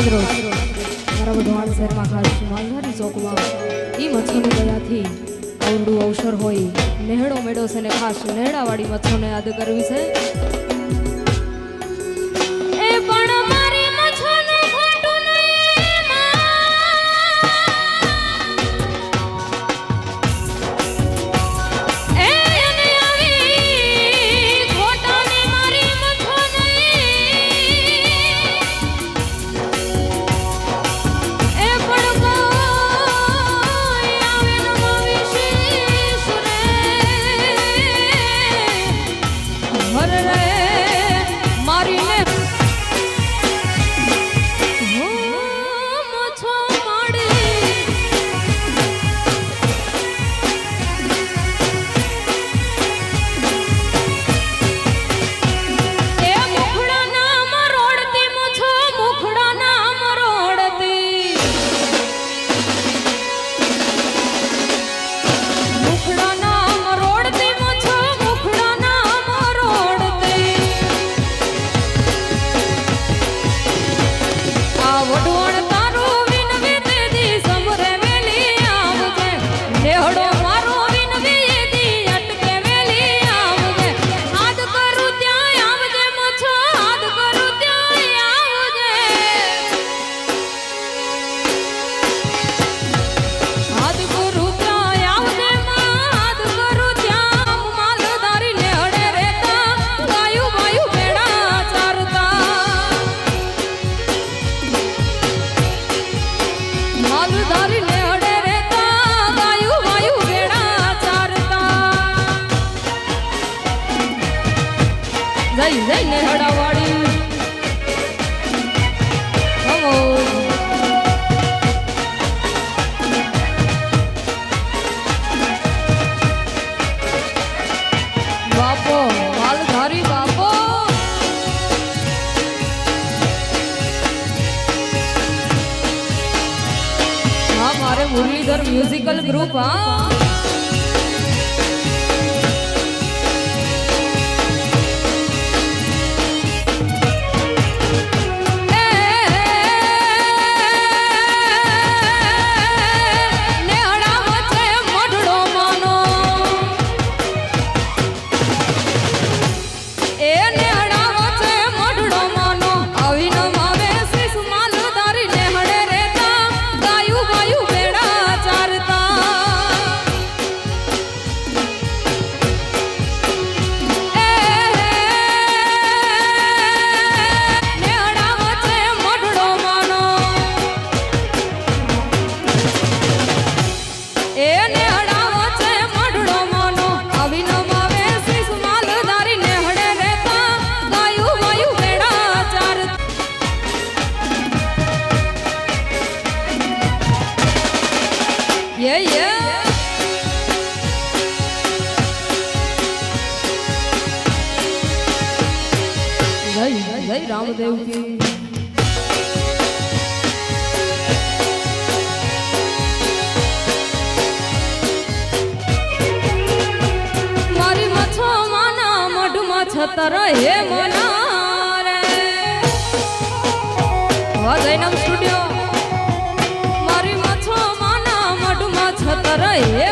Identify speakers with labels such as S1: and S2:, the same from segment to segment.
S1: આજ ચોકમાં એ મચ્છોની દયાથી આવડું અવસર હોય. નેહડો મેળો છે ને ખાસ નેહડાવાળી મચ્છોને યાદ કરવી છે. દેવજી મારી મછો માના મઢમાં છતર હે મના રે હા જૈનમ સ્ટુડિયો. મારી મછો માના મઢમાં છતર હે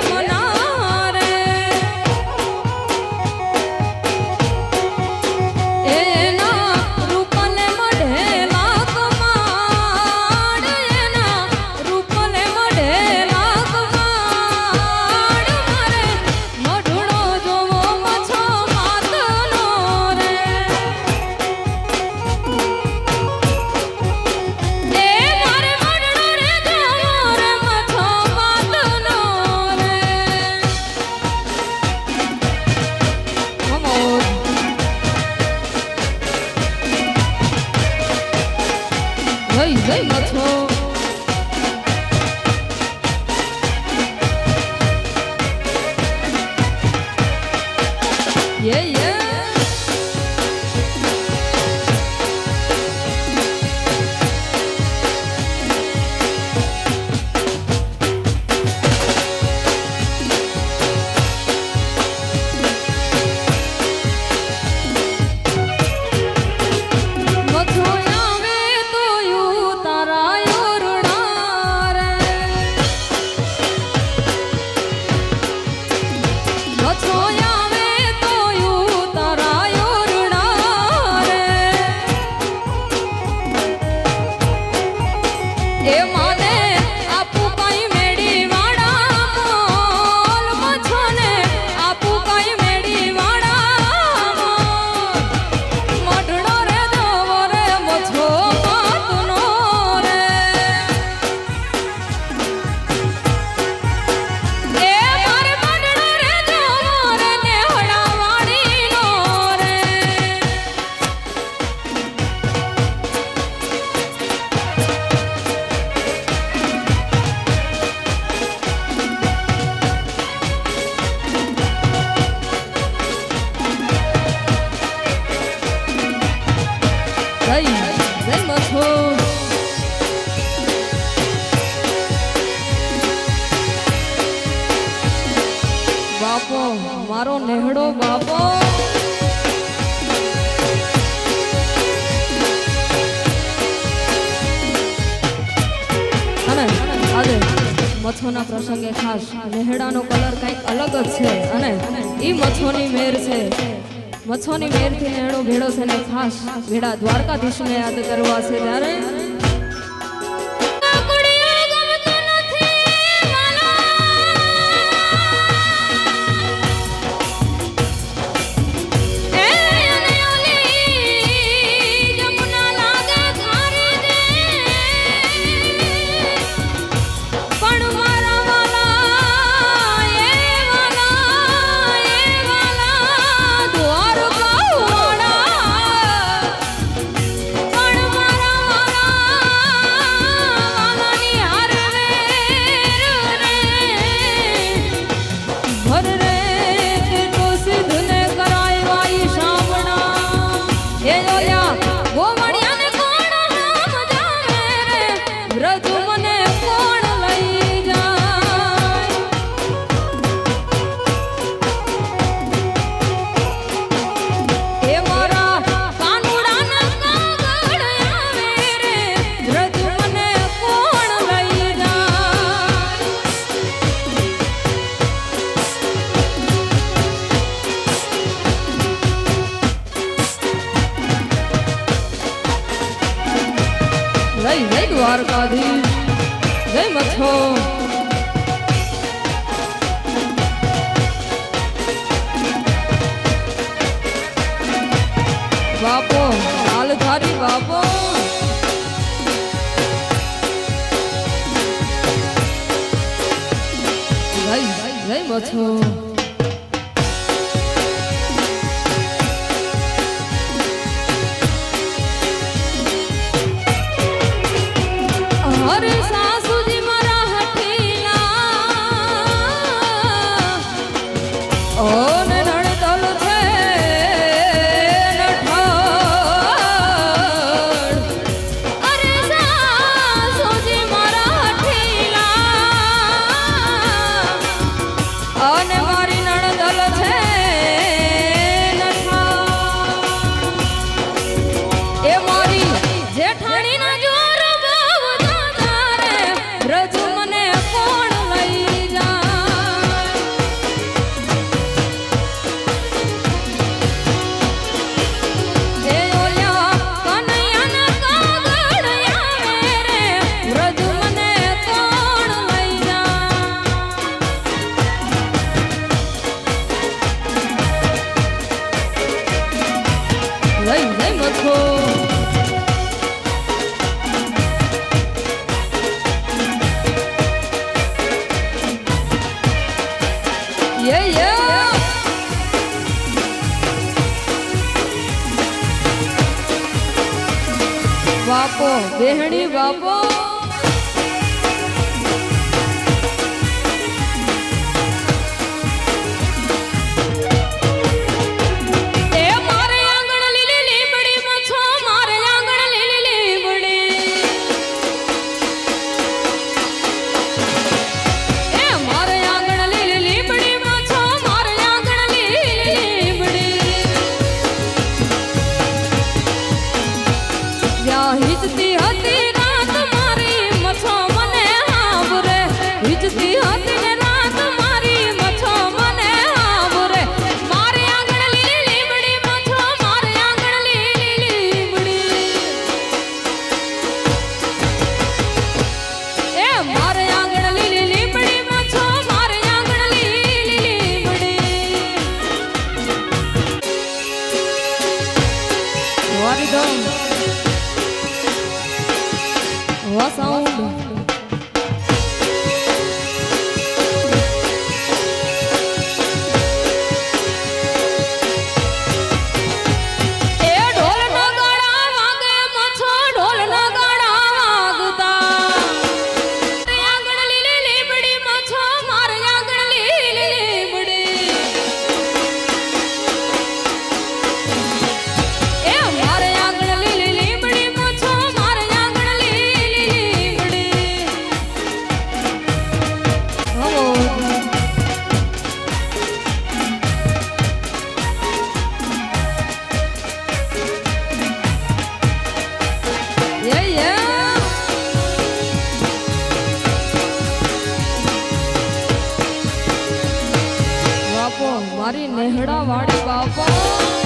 S1: ખાસ મેળા દ્વારકાધીશને યાદ કરવા છે ત્યારે છો અરે સાસુજી મારા હઠીલા. ઓ vossa મારી નેહડા વાળી બાપા.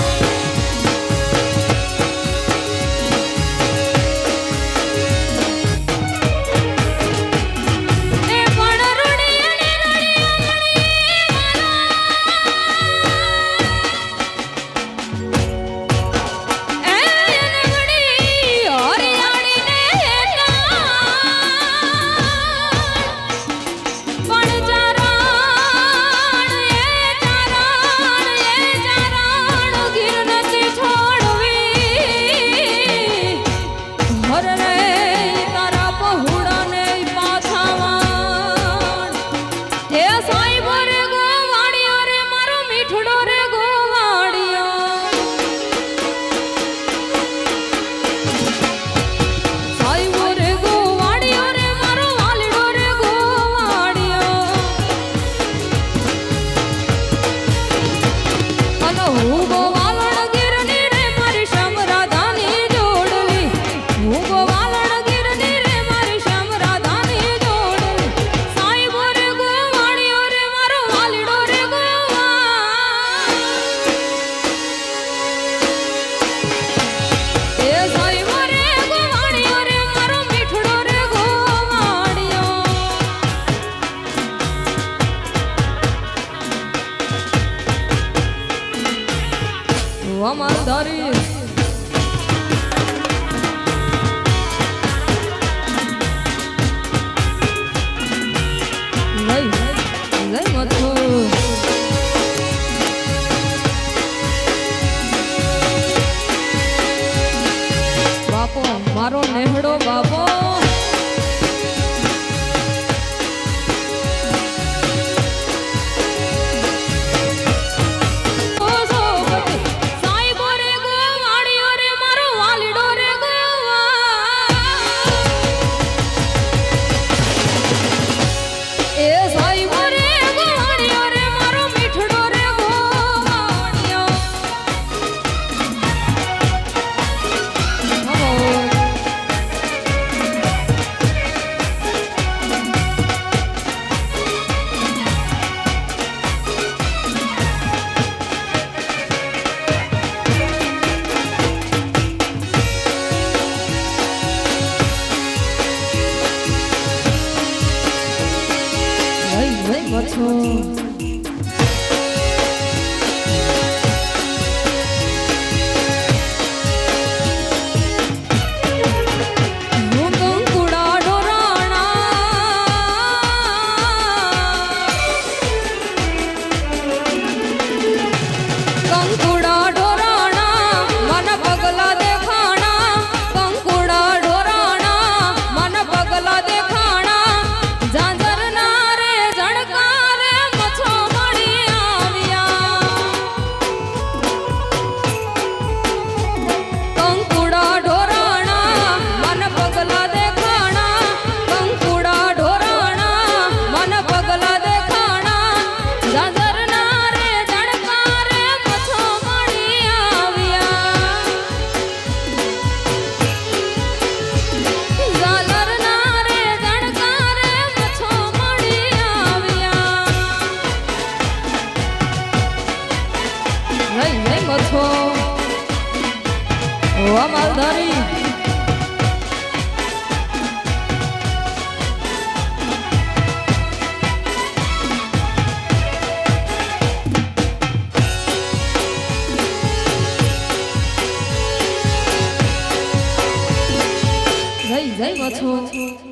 S1: 错。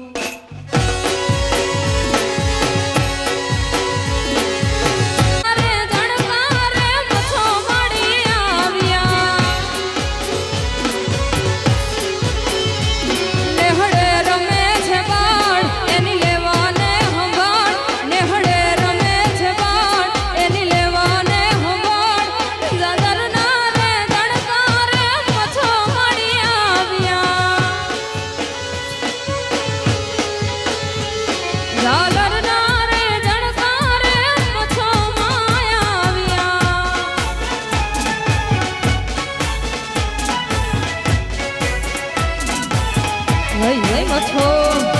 S1: 你你没错。